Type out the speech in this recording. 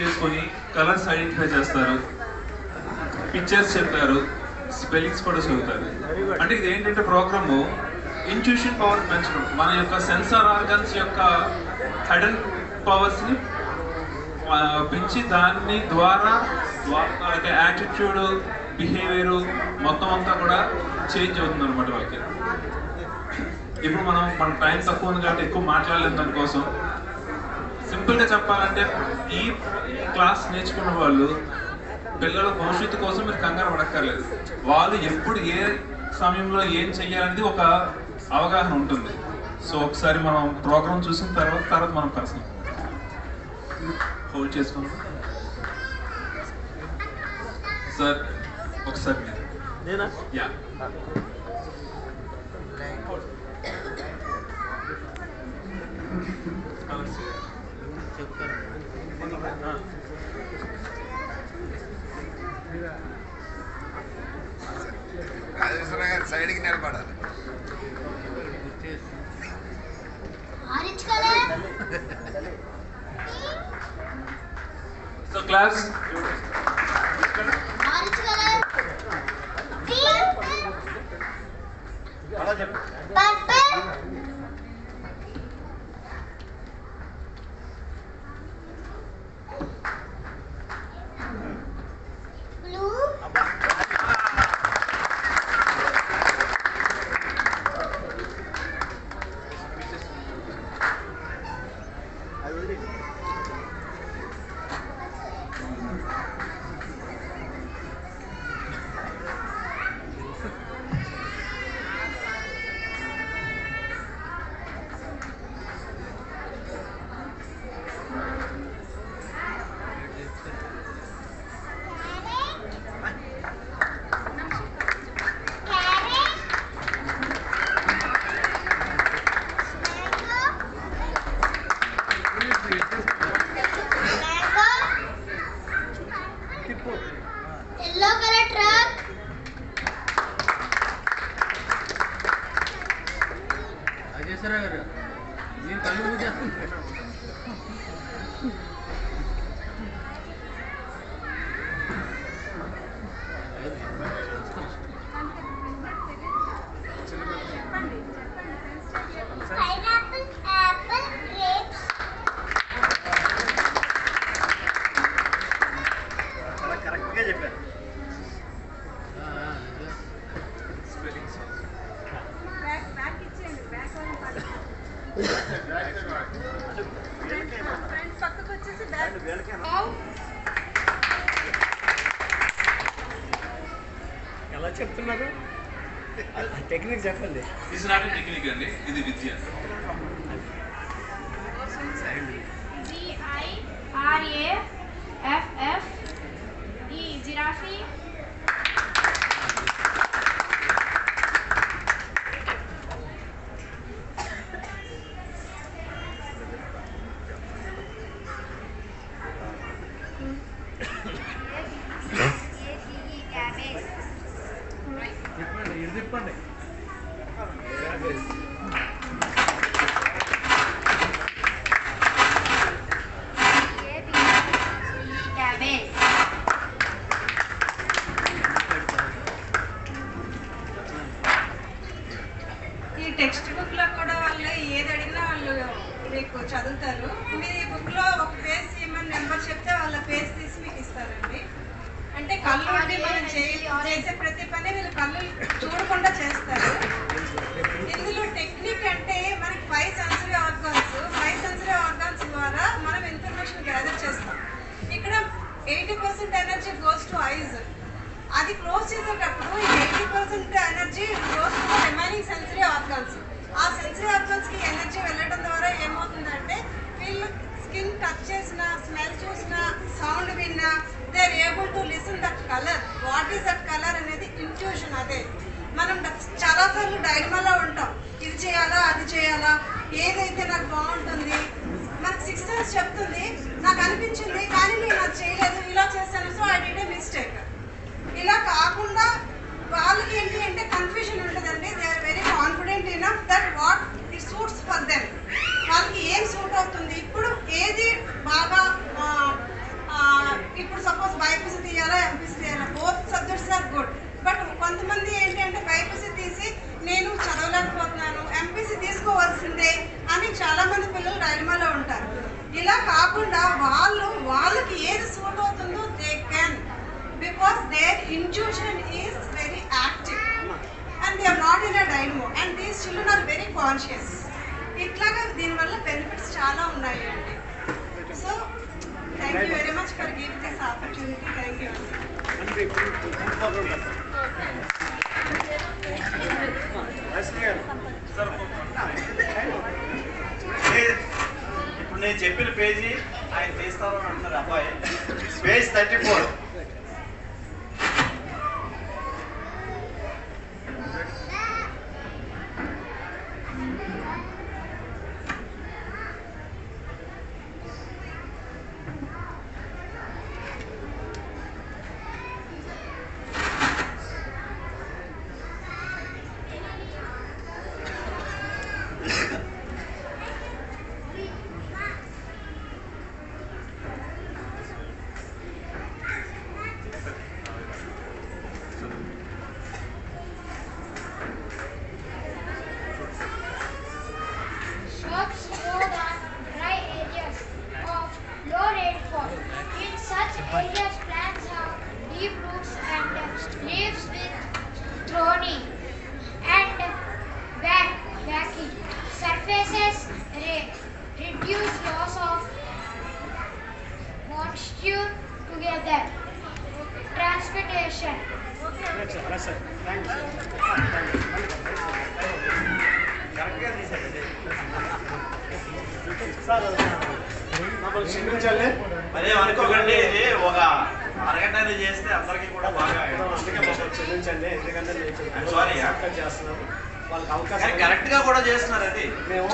చేసుకొని colours identify చేస్తారు. Pictures చెప్తారు స్పెల్లింగ్స్ కూడా చదువుతారు. అంటే ఇది ఏంటంటే ప్రోగ్రాము? ఇంట్యూషన్ పవర్ పెంచడం. మన యొక్క సెన్సార్ ఆర్గన్స్ యొక్క హడన్ పవర్స్ని పెంచి దాని ద్వారా వాళ్ళకి యాటిట్యూడ్ బిహేవియర్ మొత్తం అంతా కూడా చేంజ్ అవుతుంది అనమాట వాళ్ళకి. ఇప్పుడు మనం మన టైం తక్కువ ఉంది కాబట్టి ఎక్కువ మాట్లాడలేదు దానికోసం. సింపుల్గా చెప్పాలంటే ఈ క్లాస్ నేర్చుకున్న వాళ్ళు పిల్లల భవిష్యత్తు కోసం మీరు కంగారు పడక్కర్లేదు. వాళ్ళు ఎప్పుడు ఏ సమయంలో ఏం చెయ్యాలనేది ఒక అవగాహన ఉంటుంది. సో ఒకసారి మనం ప్రోగ్రామ్ చూసిన తర్వాత తర్వాత మనం పర్సనల్ హోల్డ్ చేసుకుందాం. సార్ ఒకసారి yeah Orange color. so class. Orange color. Green. Purple. ఎలా చెప్తున్నారు టెక్నిక్ చెప్పండి ఇది నాట్ టెక్నిక్ అండి ఇది విద్య G-I-R-A-F-F E జిరాఫీ ఇది తిప్పండి. ఈ టెక్స్ట్ బుక్లో కూడా వాళ్ళు ఏది అడిగినా వాళ్ళు మీకు చదువుతారు. మీరు ఈ బుక్ ఒక పేజ్ ఇవ్వమని నెంబర్ చెప్తే వాళ్ళ పేజ్ తీసి మీకు ఇస్తారండి. అంటే కళ్ళు ఉండి చేసే ప్రతి పని వీళ్ళు కళ్ళు చూడకుండా చేస్తారు. ఇందులో టెక్నిక్ అంటే మనకి five sensory organs five sensory organs ద్వారా మనం ఇన్ఫర్మేషన్ గ్యాదర్ చేస్తాం. ఇక్కడ eighty percent energy goes to eyes అది క్లోజ్ చేసేటప్పుడు eighty percent energy goes to remaining sensory organs ఆ సెన్సరీ ఆర్గాన్స్కి ఎనర్జీ వెళ్ళడం ద్వారా ఏమవుతుందంటే వీళ్ళు స్కిన్ టచ్ చేసిన స్మెల్ చూసిన సౌండ్ విన్నా they are able to listen that colour what is that colour అనేది ఇంట్యూషన్ అదే మనం చాలా సార్లు డైనమాలో ఉంటాం ఇది చేయాలా అది చేయాలా ఏదైతే నాకు బాగుంటుంది మనకు చెప్తుంది. నాకు అనిపించింది కానీ నేను అది చేయలేదు. ఇలా చేశాను. So I did a mistake ఇలా కాకుండా వాళ్ళకి ఏంటి అంటే కన్ఫ్యూజన్ ఉంటుందండి. They are very confident enough that what conscious ఇట్లాగా దీనివల్ల బెనిఫిట్స్ చాలా ఉన్నాయి అండి so thank you very much for giving this opportunity thank you ఇప్పుడు నేను- చెప్పిన పేజీ ఆయన తీస్తారని అంటున్నారు అబ్బాయి. Page thirty four India's plants have deep roots and leaves with thorny and back, surfaces re reduce loss of moisture together. Transportation. Yes, sir. Yes, sir. Thanks. Thank you. మమ్మల్ని క్షమించాలి. మరి అనుకోకండి ఇది ఒక అరగంట చేస్తే అందరికీ కూడా బాగా క్షమించండి ఎందుకంటే yeah. చేస్తున్నాము వాళ్ళకి అవకాశం కానీ కరెక్ట్గా కూడా చేస్తున్నారు అది. మేము